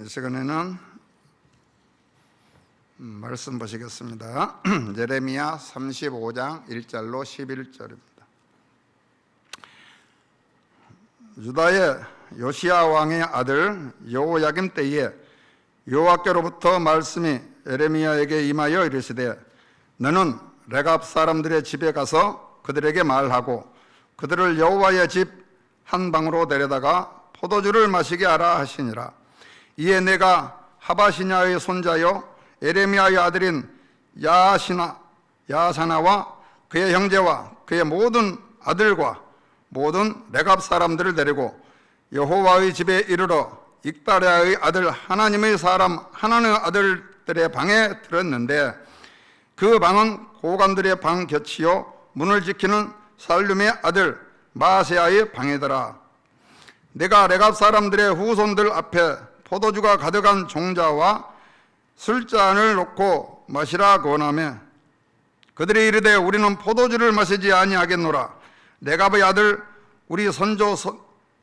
이 시간에는 음, 말씀 보시겠습니다. 예레미야 35장 1절로 11절입니다. 유다의 요시야 왕의 아들 여호야김 때에 여호와께로부터 말씀이 에레미야에게 임하여 이르시되 너는 레갑 사람들의 집에 가서 그들에게 말하고 그들을 여호와의 집 한 방으로 데려다가 포도주를 마시게 하라 하시니라 이에 내가 하바시냐의 손자요 에레미야의 아들인 야시나 야사나와 그의 형제와 그의 모든 아들과 모든 레갑 사람들을 데리고 여호와의 집에 이르러 익다랴의 아들 하나님의 사람 하나님의 아들들의 방에 들었는데 그 방은 고관들의 방 곁이요 문을 지키는 살룸의 아들 마세아의 방이더라. 내가 레갑 사람들의 후손들 앞에 포도주가 가득한 종자와 술잔을 놓고 마시라 권하며 그들이 이르되 우리는 포도주를 마시지 아니하겠노라. 레갑의 아들 우리 선조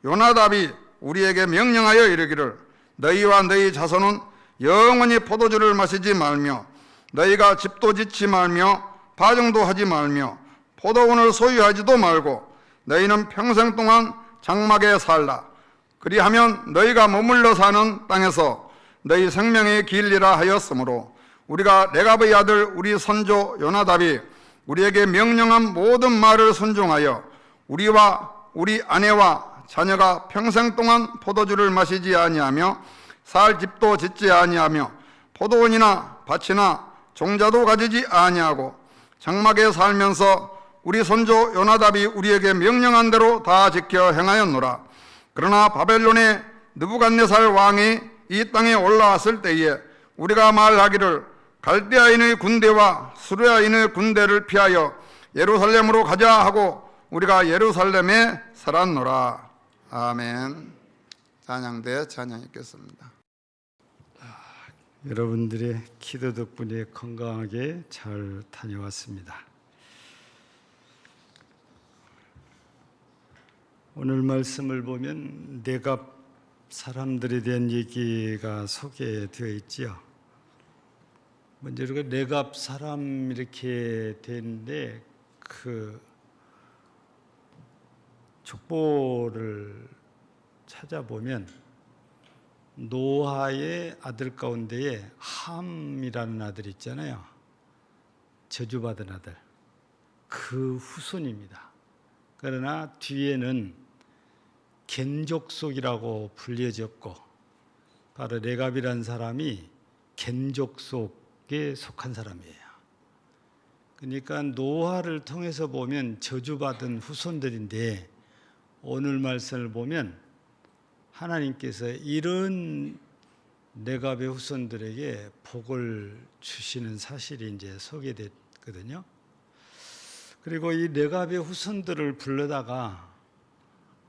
요나답이 우리에게 명령하여 이르기를 너희와 너희 자손은 영원히 포도주를 마시지 말며 너희가 집도 짓지 말며 바정도 하지 말며 포도원을 소유하지도 말고 너희는 평생 동안 장막에 살라 그리하면 너희가 머물러 사는 땅에서 너희 생명의 길리라 하였으므로 우리가 레갑의 아들 우리 선조 요나답이 우리에게 명령한 모든 말을 순종하여 우리와 우리 아내와 자녀가 평생 동안 포도주를 마시지 아니하며 살 집도 짓지 아니하며 포도원이나 밭이나 종자도 가지지 아니하고 장막에 살면서 우리 선조 요나답이 우리에게 명령한 대로 다 지켜 행하였노라. 그러나 바벨론의 느부갓네살 왕이 이 땅에 올라왔을 때에 우리가 말하기를 갈대아인의 군대와 수르야인의 군대를 피하여 예루살렘으로 가자 하고 우리가 예루살렘에 살았노라. 아멘. 찬양대 찬양 있겠습니다. 여러분들의 기도 덕분에 건강하게 잘 다녀왔습니다. 오늘 말씀을 보면 내가 사람들에 대한 얘기가 소개되어 있지요. 먼저 우리가 내갑 사람 이렇게 되는데 그 족보를 찾아보면 노아의 아들 가운데에 함이라는 아들 있잖아요. 저주받은 아들. 그 후손입니다. 그러나 뒤에는 겐족속이라고 불려졌고 바로 레갑이라는 사람이 겐족속에 속한 사람이에요. 그러니까 노아를 통해서 보면 저주받은 후손들인데 오늘 말씀을 보면 하나님께서 이런 레갑의 후손들에게 복을 주시는 사실이 이제 소개됐거든요. 그리고 이 레갑의 후손들을 불러다가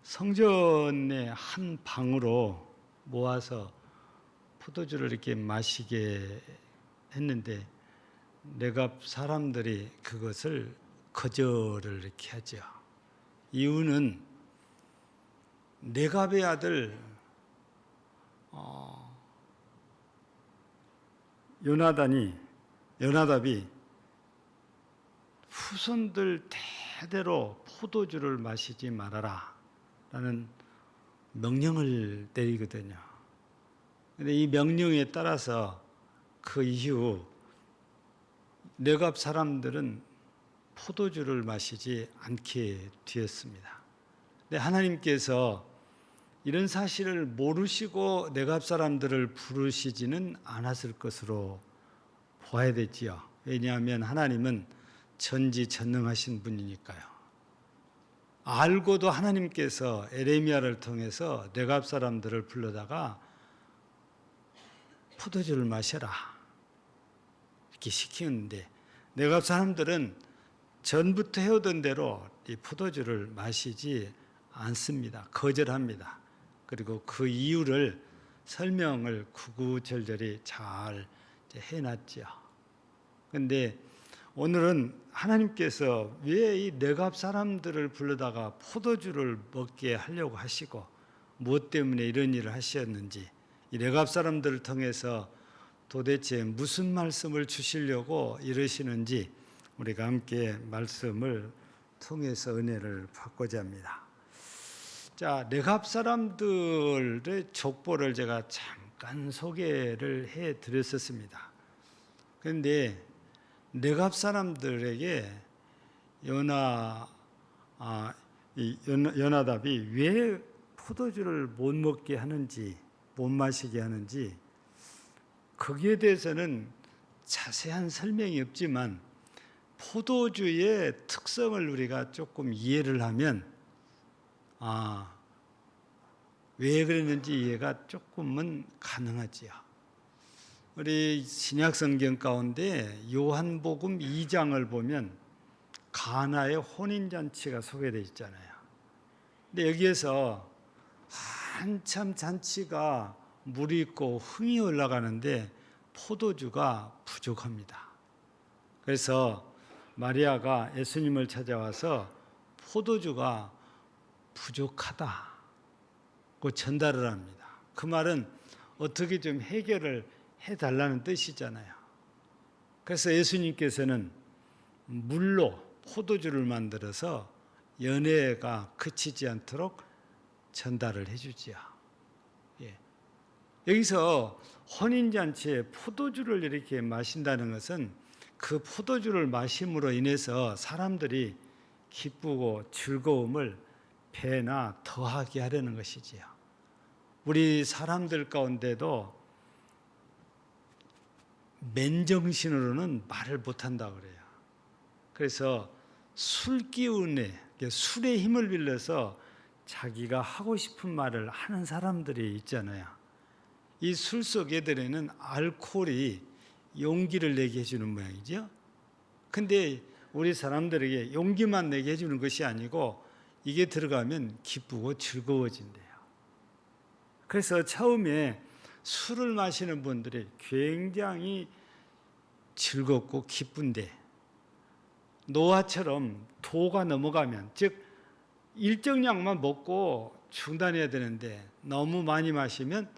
성전의 한 방으로 모아서 포도주를 이렇게 마시게 했는데 레갑 사람들이 그것을 거절을 이렇게 하죠. 이유는 네갑의 아들 어, 요나단이 요나답이 후손들 대대로 포도주를 마시지 말아라 라는 명령을 내리거든요. 근데 이 명령에 따라서 그 이후 네갑 사람들은 포도주를 마시지 않게 되었습니다. 근데 하나님께서 이런 사실을 모르시고 내갑 사람들을 부르시지는 않았을 것으로 보아야 되지요. 왜냐하면 하나님은 전지전능하신 분이니까요. 알고도 하나님께서 에레미야를 통해서 내갑 사람들을 불러다가 포도주를 마셔라 이렇게 시키는데 내갑 사람들은 전부터 해오던 대로 이 포도주를 마시지 않습니다. 거절합니다. 그리고 그 이유를 설명을 구구절절히 잘 해놨죠. 근데 오늘은 하나님께서 왜 이 내갑 사람들을 불러다가 포도주를 먹게 하려고 하시고 무엇 때문에 이런 일을 하셨는지 이 레갑 사람들을 통해서 도대체 무슨 말씀을 주시려고 이러시는지 우리가 함께 말씀을 통해서 은혜를 받고자 합니다. 자, 레갑 사람들의 족보를 제가 잠깐 소개를 해 드렸었습니다. 그런데 레갑 사람들에게 연하 아, 이 연, 연하답이 왜 포도주를 못 먹게 하는지 못 마시게 하는지 거기에 대해서는 자세한 설명이 없지만 포도주의 특성을 우리가 조금 이해를 하면 아, 왜 그랬는지 이해가 조금은 가능하지요. 우리 신약 성경 가운데 요한복음 2장을 보면 가나의 혼인 잔치가 소개되어 있잖아요. 근데 여기에서 한참 잔치가 물이 있고 흥이 올라가는데 포도주가 부족합니다. 그래서 마리아가 예수님을 찾아와서 포도주가 부족하다고 전달을 합니다. 그 말은 어떻게 좀 해결을 해달라는 뜻이잖아요. 그래서 예수님께서는 물로 포도주를 만들어서 연애가 그치지 않도록 전달을 해주지요. 예. 여기서 혼인잔치에 포도주를 이렇게 마신다는 것은 그 포도주를 마심으로 인해서 사람들이 기쁘고 즐거움을 배나 더하게 하려는 것이지요. 우리 사람들 가운데도 맨정신으로는 말을 못한다 그래요. 그래서 술 기운에 술의 힘을 빌려서 자기가 하고 싶은 말을 하는 사람들이 있잖아요. 이 술 속 애들에는 알코올이 용기를 내게 해주는 모양이죠. 근데 우리 사람들에게 용기만 내게 해주는 것이 아니고 이게 들어가면 기쁘고 즐거워진대요. 그래서 처음에 술을 마시는 분들이 굉장히 즐겁고 기쁜데 노화처럼 도가 넘어가면 즉 일정량만 먹고 중단해야 되는데 너무 많이 마시면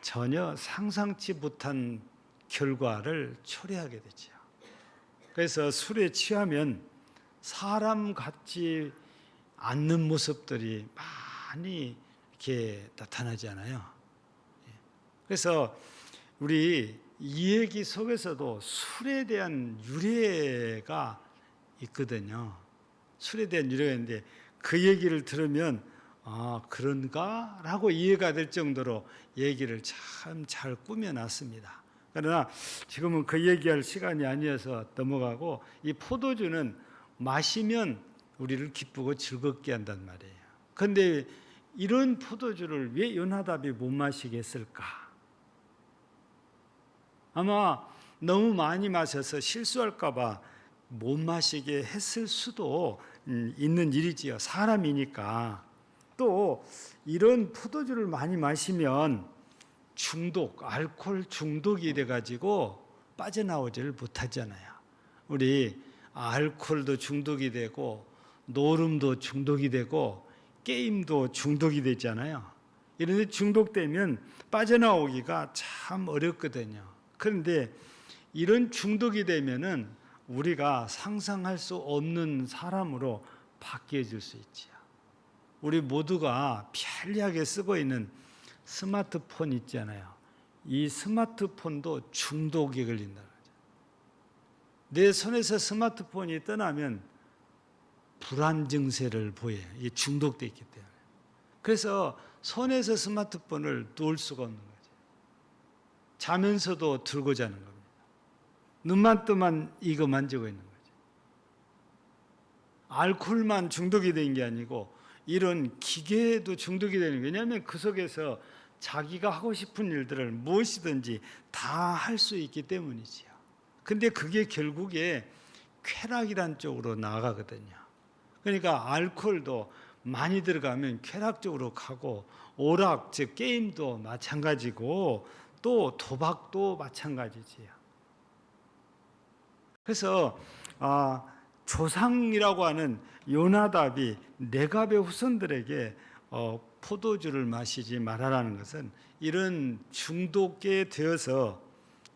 전혀 상상치 못한 결과를 초래하게 되죠. 그래서 술에 취하면 사람 같지 않는 모습들이 많이 이렇게 나타나잖아요. 예. 그래서 우리 이 얘기 속에서도 술에 대한 유래가 있거든요. 술에 대한 유래가 있는데 그 얘기를 들으면 아 그런가 라고 이해가 될 정도로 얘기를 참 잘 꾸며놨습니다. 그러나 지금은 그 얘기할 시간이 아니어서 넘어가고 이 포도주는 마시면 우리를 기쁘고 즐겁게 한단 말이에요. 그런데 이런 포도주를 왜 연하답이 못 마시게 했을까? 아마 너무 많이 마셔서 실수할까봐 못 마시게 했을 수도 음, 있는 일이지요. 사람이니까. 또 이런 포도주를 많이 마시면 중독, 알코올 중독이 돼가지고 빠져나오지를 못하잖아요. 우리 알코올도 중독이 되고 노름도 중독이 되고 게임도 중독이 되잖아요. 이런데 중독되면 빠져나오기가 참 어렵거든요. 그런데 이런 중독이 되면은 우리가 상상할 수 없는 사람으로 바뀌어질 수 있지요. 우리 모두가 편리하게 쓰고 있는 스마트폰 있잖아요. 이 스마트폰도 중독에 걸린다. 내 손에서 스마트폰이 떠나면 불안 증세를 보여요. 이게 중독돼 있기 때문에. 그래서 손에서 스마트폰을 놓을 수가 없는 거죠. 자면서도 들고 자는 겁니다. 눈만 뜨면 이거 만지고 있는 거죠. 알코올만 중독이 된 게 아니고 이런 기계도 중독이 되는 게 왜냐하면 그 속에서 자기가 하고 싶은 일들을 무엇이든지 다 할 수 있기 때문이지요. 근데 그게 결국에 쾌락이란 쪽으로 나아가거든요. 그러니까 알코올도 많이 들어가면 쾌락 쪽으로 가고 오락 즉 게임도 마찬가지고 또 도박도 마찬가지지요. 그래서 아, 조상이라고 하는 요나답이 네갑의 후손들에게 어, 포도주를 마시지 말아라는 것은 이런 중독에 되어서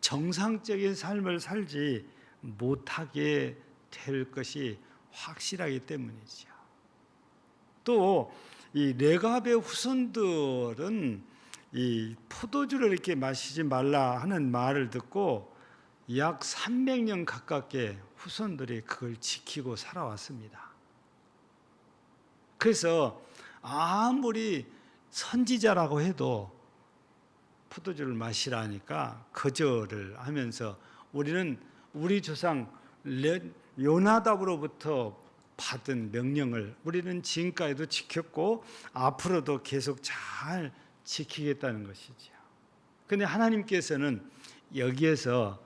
정상적인 삶을 살지 못하게 될 것이 확실하기 때문이죠. 또이 레갑의 후손들은 이 포도주를 이렇게 마시지 말라 하는 말을 듣고 약 300년 가깝게 후손들이 그걸 지키고 살아왔습니다. 그래서 아무리 선지자라고 해도 포도주를 마시라니까 거절을 하면서 우리는 우리 조상 레- 요나답으로부터 받은 명령을 우리는 지금까지도 지켰고 앞으로도 계속 잘 지키겠다는 것이죠. 근데 하나님께서는 여기에서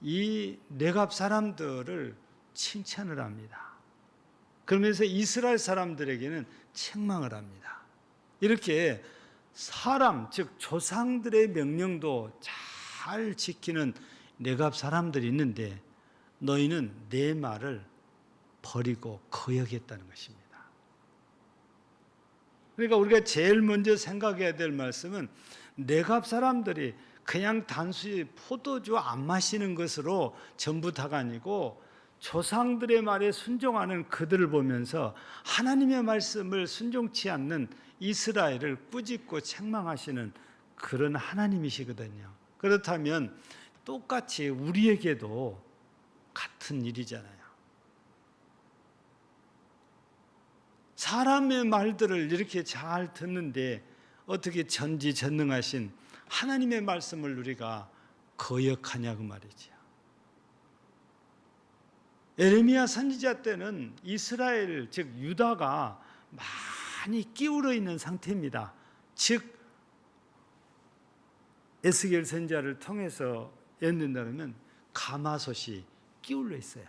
이 내갑 사람들을 칭찬을 합니다. 그러면서 이스라엘 사람들에게는 책망을 합니다. 이렇게 사람 즉 조상들의 명령도 잘 지키는 내갑 사람들이 있는데 너희는 내 말을 버리고 거역했다는 것입니다. 그러니까 우리가 제일 먼저 생각해야 될 말씀은 내갑 사람들이 그냥 단순히 포도주 안 마시는 것으로 전부 다가 아니고 조상들의 말에 순종하는 그들을 보면서 하나님의 말씀을 순종치 않는 이스라엘을 꾸짖고 책망하시는 그런 하나님이시거든요. 그렇다면 똑같이 우리에게도 같은 일이잖아요. 사람의 말들을 이렇게 잘 듣는데 어떻게 전지전능하신 하나님의 말씀을 우리가 거역하냐고 말이죠. 에레미야 선지자 때는 이스라엘 즉 유다가 많이 끼울어 있는 상태입니다. 즉 에스겔 선지자를 통해서 연된다면 가마솥이 끼울려 있어요.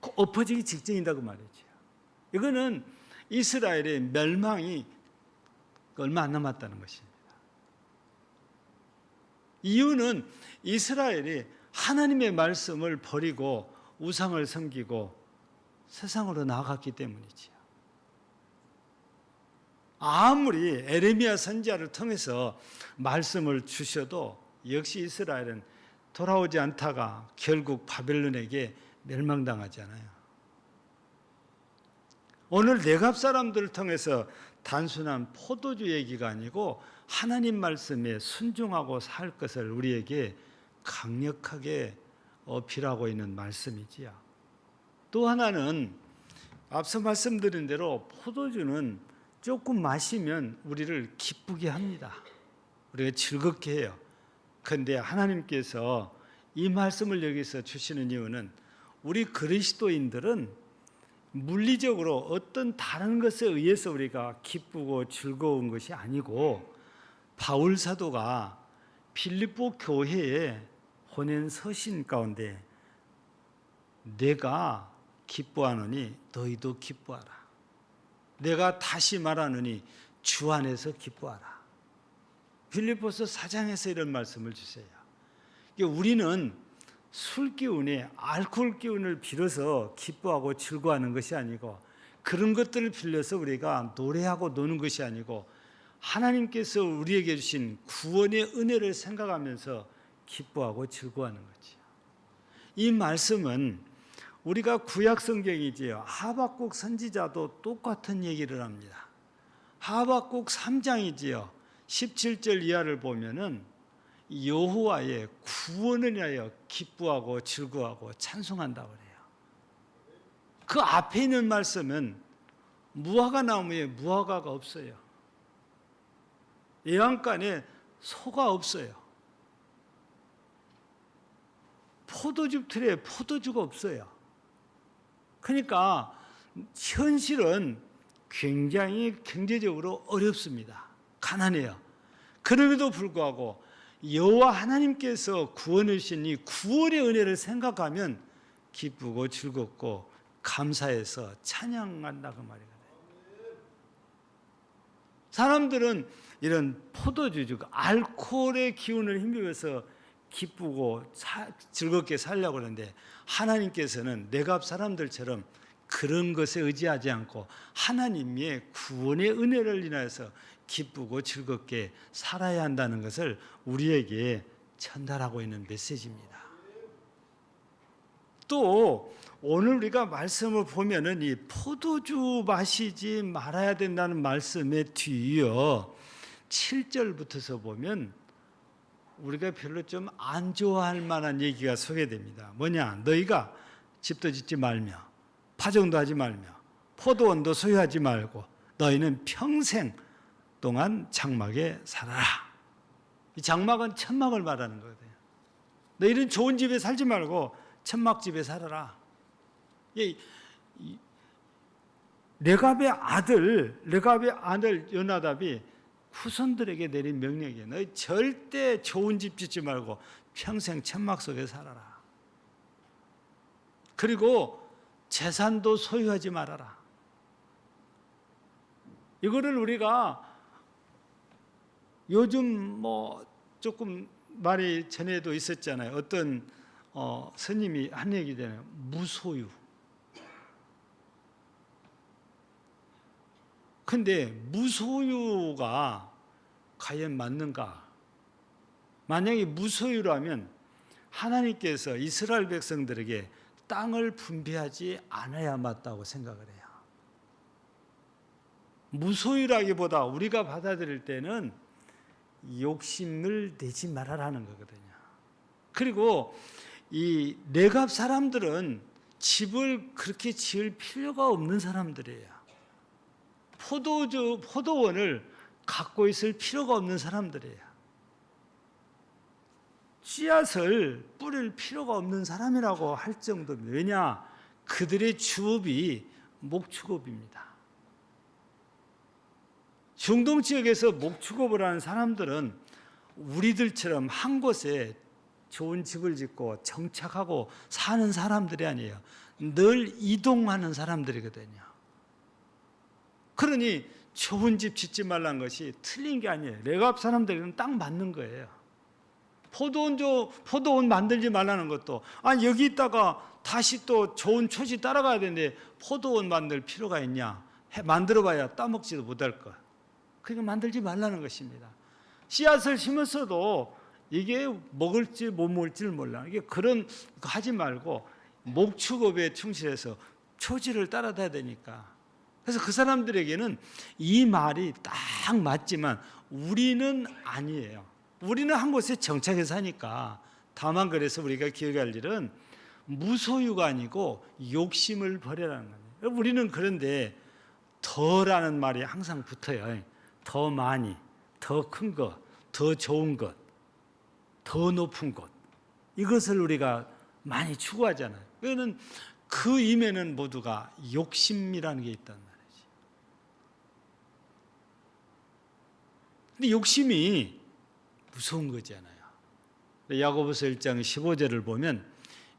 그 엎어지기 직전이다고 말이죠. 이거는 이스라엘의 멸망이 얼마 안 남았다는 것입니다. 이유는 이스라엘이 하나님의 말씀을 버리고 우상을 섬기고 세상으로 나아갔기 때문이지요. 아무리 에레미야 선지자를 통해서 말씀을 주셔도 역시 이스라엘은 돌아오지 않다가 결국 바벨론에게 멸망당하잖아요. 오늘 내갑 사람들을 통해서 단순한 포도주 얘기가 아니고 하나님 말씀에 순종하고 살 것을 우리에게 강력하게 어필하고 있는 말씀이지요. 또 하나는 앞서 말씀드린 대로 포도주는 조금 마시면 우리를 기쁘게 합니다. 우리가 즐겁게 해요. 그런데 하나님께서 이 말씀을 여기서 주시는 이유는 우리 그리스도인들은 물리적으로 어떤 다른 것에 의해서 우리가 기쁘고 즐거운 것이 아니고 바울 사도가 필리포 교회에 보낸 서신 가운데 내가 기뻐하노니 너희도 기뻐하라. 내가 다시 말하노니 주 안에서 기뻐하라. 필리포스 4장에서 이런 말씀을 주세요. 우리는 술 기운에 알코올 기운을 빌어서 기뻐하고 즐거워하는 것이 아니고 그런 것들을 빌려서 우리가 노래하고 노는 것이 아니고 하나님께서 우리에게 주신 구원의 은혜를 생각하면서 기뻐하고 즐거워하는 거지요. 이 말씀은 우리가 구약 성경이지요. 하박국 선지자도 똑같은 얘기를 합니다. 하박국 3장이지요. 17절 이하를 보면은 여호와의 구원을 위하여 기뻐하고 즐거워하고 찬송한다고 그래요. 그 앞에 있는 말씀은 무화과 나무에 무화과가 없어요. 예왕간에 소가 없어요. 포도즙 틀에 포도주가 없어요. 그러니까 현실은 굉장히 경제적으로 어렵습니다. 가난해요. 그럼에도 불구하고 여호와 하나님께서 구원을 주신 이 구원의 은혜를 생각하면 기쁘고 즐겁고 감사해서 찬양한다고 말이거든요. 사람들은 이런 포도주, 즉 알코올의 기운을 힘입어서 기쁘고 사, 즐겁게 살려고 하는데 하나님께서는 내갑 사람들처럼 그런 것에 의지하지 않고 하나님의 구원의 은혜를 인하여서 기쁘고 즐겁게 살아야 한다는 것을 우리에게 전달하고 있는 메시지입니다. 또 오늘 우리가 말씀을 보면은 이 포도주 마시지 말아야 된다는 말씀에 뒤이어 7절부터서 보면 우리가 별로 좀 안 좋아할 만한 얘기가 소개됩니다. 뭐냐? 너희가 집도 짓지 말며 파종도 하지 말며 포도원도 소유하지 말고 너희는 평생 동안 장막에 살아라. 이 장막은 천막을 말하는 거거든요. 너희는 좋은 집에 살지 말고 천막집에 살아라. 이, 이 레갑의 아들, 레갑의 아들 요나답이 후손들에게 내린 명령이에요. 너희 절대 좋은 집 짓지 말고 평생 천막 속에 살아라. 그리고 재산도 소유하지 말아라. 이거를 우리가 요즘 뭐 조금 말이 전에도 있었잖아요. 어떤 어, 스님이 한 얘기잖아요. 무소유. 근데 무소유가 과연 맞는가? 만약에 무소유라면 하나님께서 이스라엘 백성들에게 땅을 분배하지 않아야 맞다고 생각을 해요. 무소유라기보다 우리가 받아들일 때는 욕심을 내지 말아라는 거거든요. 그리고 이 내갑 사람들은 집을 그렇게 지을 필요가 없는 사람들이에요. 포도주 포도원을 갖고 있을 필요가 없는 사람들이에요. 씨앗을 뿌릴 필요가 없는 사람이라고 할 정도입니다. 왜냐? 그들의 주업이 목축업입니다. 중동 지역에서 목축업을 하는 사람들은 우리들처럼 한 곳에 좋은 집을 짓고 정착하고 사는 사람들이 아니에요. 늘 이동하는 사람들이거든요. 그러니 좋은 집 짓지 말라는 것이 틀린 게 아니에요. 레갑 사람들은 딱 맞는 거예요. 포도원 조 포도원 만들지 말라는 것도 아니 여기 있다가 다시 또 좋은 초지 따라가야 되는데 포도원 만들 필요가 있냐? 해, 만들어봐야 따먹지도 못할 거. 그러니까 만들지 말라는 것입니다. 씨앗을 심었어도 이게 먹을지 못 먹을지를 몰라. 이게 그런 거 하지 말고 목축업에 충실해서 초지를 따라다야 되니까. 그래서 그 사람들에게는 이 말이 딱 맞지만 우리는 아니에요. 우리는 한 곳에 정착해 사니까 다만 그래서 우리가 기억할 일은 무소유가 아니고 욕심을 버려라는 거예요. 우리는 그런데 더라는 말이 항상 붙어요. 더 많이, 더 큰 것, 더 좋은 것, 더 높은 것. 이것을 우리가 많이 추구하잖아요. 그거는 그 임에는 모두가 욕심이라는 게 있단 말이지. 근데 욕심이 무서운 거잖아요. 야고보서 1장 15절을 보면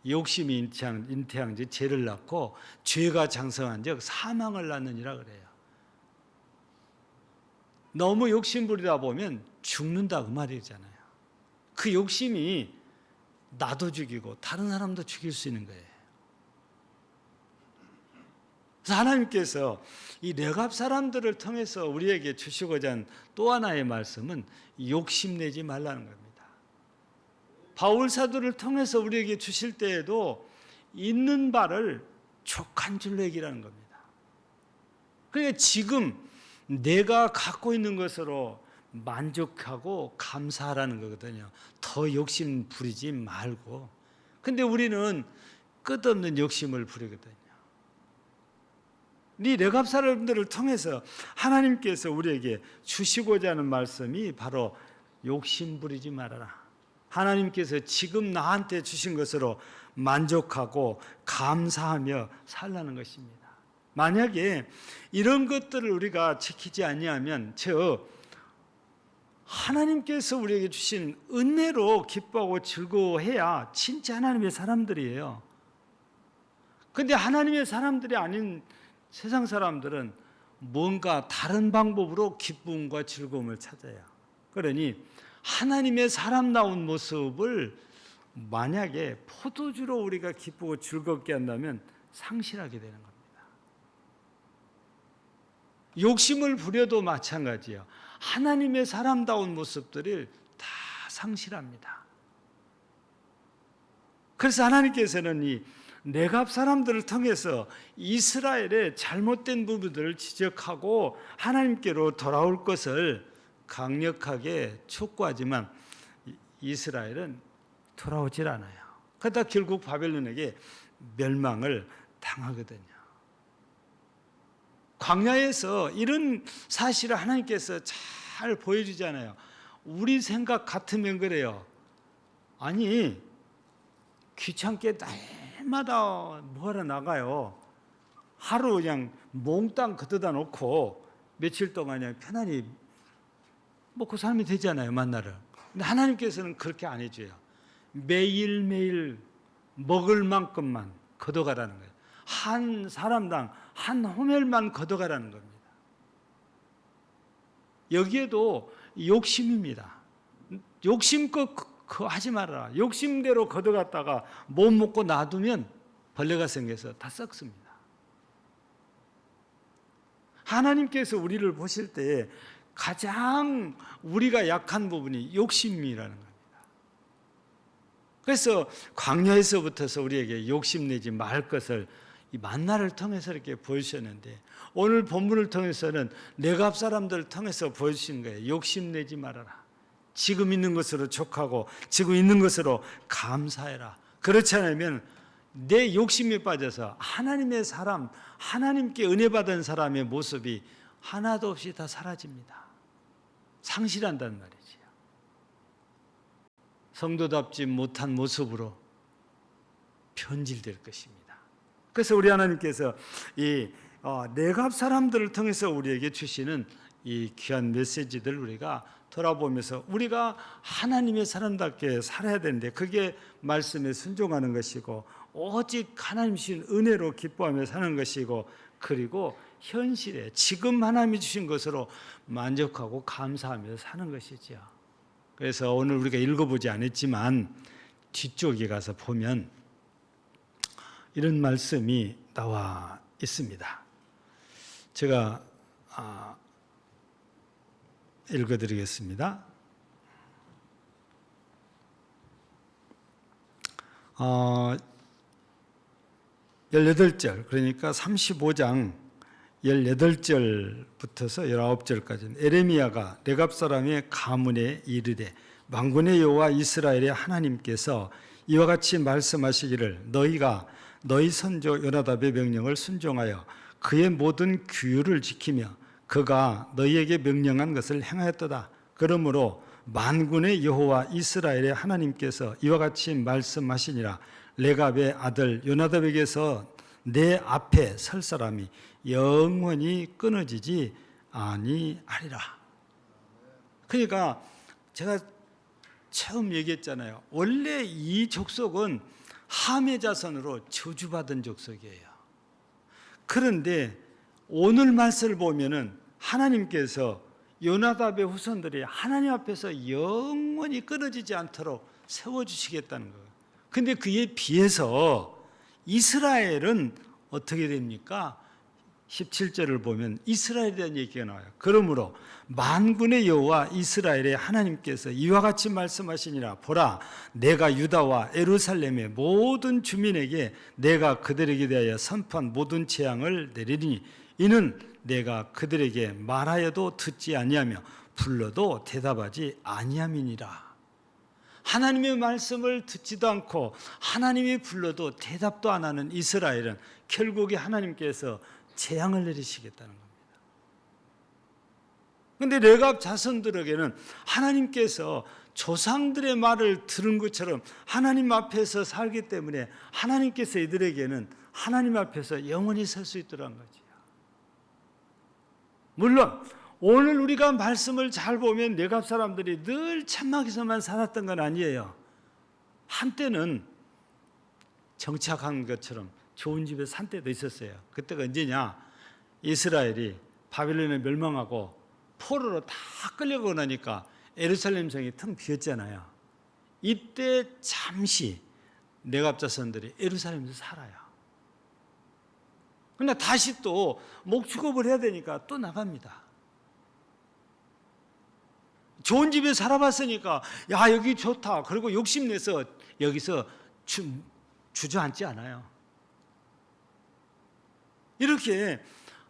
욕심이 인태한, 인태한 지 죄를 낳고 죄가 장성한 즉 사망을 낳느니라 그래요. 너무 욕심 부리다 보면 죽는다 그 말이잖아요. 그 욕심이 나도 죽이고 다른 사람도 죽일 수 있는 거예요. 그래서 하나님께서 이 레갑 사람들을 통해서 우리에게 주시고자 한 또 하나의 말씀은 욕심내지 말라는 겁니다. 바울 사도를 통해서 우리에게 주실 때에도 있는 바를 족한 줄로 얘기라는 겁니다. 그러니까 지금 내가 갖고 있는 것으로 만족하고 감사하라는 거거든요. 더 욕심 부리지 말고. 근데 우리는 끝없는 욕심을 부리거든요. 이 레갑 사람들을 통해서 하나님께서 우리에게 주시고자 하는 말씀이 바로 욕심 부리지 말아라. 하나님께서 지금 나한테 주신 것으로 만족하고 감사하며 살라는 것입니다. 만약에 이런 것들을 우리가 지키지 아니하면 저 하나님께서 우리에게 주신 은혜로 기뻐하고 즐거워해야 진짜 하나님의 사람들이에요. 근데 하나님의 사람들이 아닌 세상 사람들은 뭔가 다른 방법으로 기쁨과 즐거움을 찾아요. 그러니 하나님의 사람다운 모습을 만약에 포도주로 우리가 기쁘고 즐겁게 한다면 상실하게 되는 겁니다. 욕심을 부려도 마찬가지예요. 하나님의 사람다운 모습들을 다 상실합니다. 그래서 하나님께서는 이 내갑 사람들을 통해서 이스라엘의 잘못된 부분들을 지적하고 하나님께로 돌아올 것을 강력하게 촉구하지만 이- 이스라엘은 돌아오질 않아요. 그러다 결국 바벨론에게 멸망을 당하거든요. 광야에서 이런 사실을 하나님께서 잘 보여주잖아요. 우리 생각 같으면 그래요. 아니 귀찮게 날마다 뭐하러 나가요. 하루 그냥 몽땅 걷어다 놓고 며칠 동안 그냥 편안히 먹고 살면 되잖아요 만나를. 근데 하나님께서는 그렇게 안 해줘요. 매일 매일 먹을 만큼만 걷어가라는 거예요. 한 사람당 한 호멜만 걷어가라는 겁니다. 여기에도 욕심입니다. 욕심껏 그- 그 하지 말아라. 욕심대로 걷어갔다가 못 먹고 놔두면 벌레가 생겨서 다 썩습니다. 하나님께서 우리를 보실 때 가장 우리가 약한 부분이 욕심이라는 겁니다. 그래서 광야에서부터서 우리에게 욕심내지 말 것을 이 만나를 통해서 이렇게 보여주셨는데 오늘 본문을 통해서는 내갑 사람들을 통해서 보여주신 거예요. 욕심내지 말아라. 지금 있는 것으로 족하고 지금 있는 것으로 감사해라. 그렇지 않으면 내 욕심에 빠져서 하나님의 사람, 하나님께 은혜 받은 사람의 모습이 하나도 없이 다 사라집니다. 상실한다는 말이지요. 성도답지 못한 모습으로 변질될 것입니다. 그래서 우리 하나님께서 이 어, 내갑 사람들을 통해서 우리에게 주시는 이 귀한 메시지들 우리가 돌아보면서 우리가 하나님의 사람답게 살아야 되는데 그게 말씀에 순종하는 것이고 오직 하나님 주신 은혜로 기뻐하며 사는 것이고 그리고 현실에 지금 하나님이 주신 것으로 만족하고 감사하며 사는 것이지요. 그래서 오늘 우리가 읽어보지 않았지만 뒤쪽에 가서 보면 이런 말씀이 나와 있습니다. 제가 아, 읽어드리겠습니다. 어, 18절 그러니까 35장 18절부터서 19절까지는 에레미야가 레갑 사람의 가문에 이르되 만군의 여호와 이스라엘의 하나님께서 이와 같이 말씀하시기를 너희가 너희 선조 요나답의 명령을 순종하여 그의 모든 규율을 지키며 그가 너희에게 명령한 것을 행하였도다. 그러므로 만군의 여호와 이스라엘의 하나님께서 이와 같이 말씀하시니라 레갑의 아들 요나답에게서 내 앞에 설 사람이 영원히 끊어지지 아니하리라. 그러니까 제가 처음 얘기했잖아요. 원래 이 족속은 함의 자손으로 저주받은 족속이에요. 그런데 오늘 말씀을 보면은 하나님께서 요나답의 후손들이 하나님 앞에서 영원히 끊어지지 않도록 세워주시겠다는 거예요. 근데 그에 비해서 이스라엘은 어떻게 됩니까? 17절을 보면 이스라엘에 대한 얘기가 나와요. 그러므로 만군의 여호와 이스라엘의 하나님께서 이와 같이 말씀하시니라 보라 내가 유다와 에루살렘의 모든 주민에게 내가 그들에게 대하여 선포한 모든 재앙을 내리리니 이는 내가 그들에게 말하여도 듣지 아니하며 불러도 대답하지 아니함이니라. 하나님의 말씀을 듣지도 않고 하나님이 불러도 대답도 안 하는 이스라엘은 결국에 하나님께서 재앙을 내리시겠다는 겁니다. 근데 레갑 자손들에게는 하나님께서 조상들의 말을 들은 것처럼 하나님 앞에서 살기 때문에 하나님께서 이들에게는 하나님 앞에서 영원히 설수 있더란 거지요. 물론 오늘 우리가 말씀을 잘 보면 내갑 사람들이 늘 천막에서만 살았던 건 아니에요. 한때는 정착한 것처럼 좋은 집에 산 때도 있었어요. 그때가 언제냐? 이스라엘이 바빌론에 멸망하고 포로로 다 끌려가고 나니까 에루살렘 성이 텅 비었잖아요. 이때 잠시 내갑 자손들이 에루살렘에서 살아요. 근데 다시 또 목축업을 해야 되니까 또 나갑니다. 좋은 집에 살아봤으니까 야 여기 좋다. 그리고 욕심내서 여기서 주, 주저앉지 않아요. 이렇게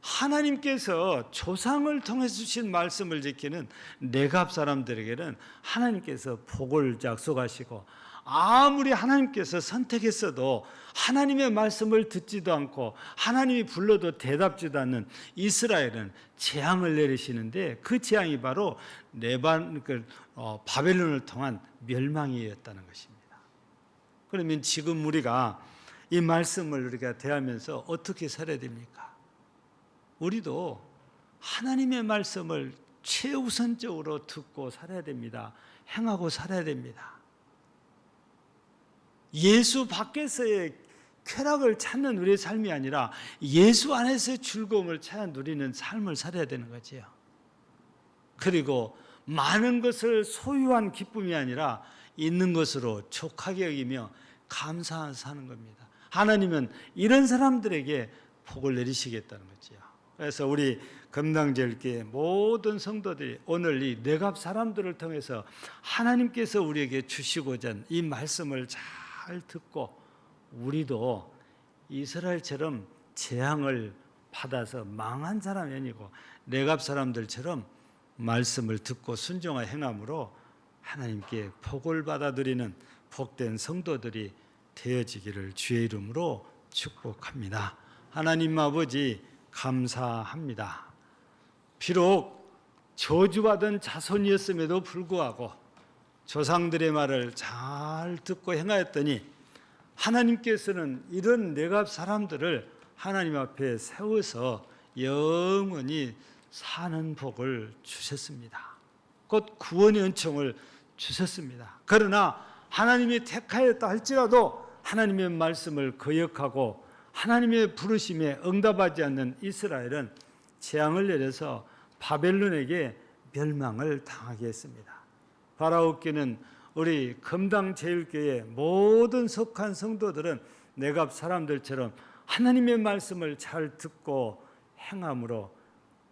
하나님께서 조상을 통해서 주신 말씀을 지키는 내갑 사람들에게는 하나님께서 복을 약속하시고 아무리 하나님께서 선택했어도 하나님의 말씀을 듣지도 않고 하나님이 불러도 대답지도 않는 이스라엘은 재앙을 내리시는데 그 재앙이 바로 네반 그 어, 바벨론을 통한 멸망이었다는 것입니다. 그러면 지금 우리가 이 말씀을 우리가 대하면서 어떻게 살아야 됩니까? 우리도 하나님의 말씀을 최우선적으로 듣고 살아야 됩니다. 행하고 살아야 됩니다. 예수 밖에서의 쾌락을 찾는 우리의 삶이 아니라 예수 안에서의 즐거움을 찾아 누리는 삶을 살아야 되는 거지요. 그리고 많은 것을 소유한 기쁨이 아니라 있는 것으로 족하게 여기며 감사하며 사는 겁니다. 하나님은 이런 사람들에게 복을 내리시겠다는 거지요. 그래서 우리 금당제일교회 모든 성도들이 오늘 이 내갑 사람들을 통해서 하나님께서 우리에게 주시고자 한이 말씀을 잘 듣고 우리도 이스라엘처럼 재앙을 받아서 망한 사람이 아니고 내갑 사람들처럼 말씀을 듣고 순종하 행함으로 하나님께 복을 받아 드리는 복된 성도들이 되어지기를 주의 이름으로 축복합니다. 하나님 아버지 감사합니다. 비록 저주받은 자손이었음에도 불구하고 조상들의 말을 잘 듣고 행하였더니 하나님께서는 이런 내갑 사람들을 하나님 앞에 세워서 영원히 사는 복을 주셨습니다. 곧 구원의 은총을 주셨습니다. 그러나 하나님이 택하였다 할지라도 하나님의 말씀을 거역하고 하나님의 부르심에 응답하지 않는 이스라엘은 재앙을 내려서 바벨론에게 멸망을 당하게 했습니다. 바라옵기는 우리 금당 제일교회 모든 속한 성도들은 내갑 사람들처럼 하나님의 말씀을 잘 듣고 행함으로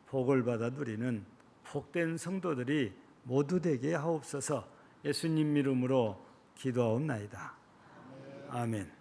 복을 받아 누리는 복된 성도들이 모두 되게 하옵소서 예수님 이름으로 기도하옵나이다. 아멘.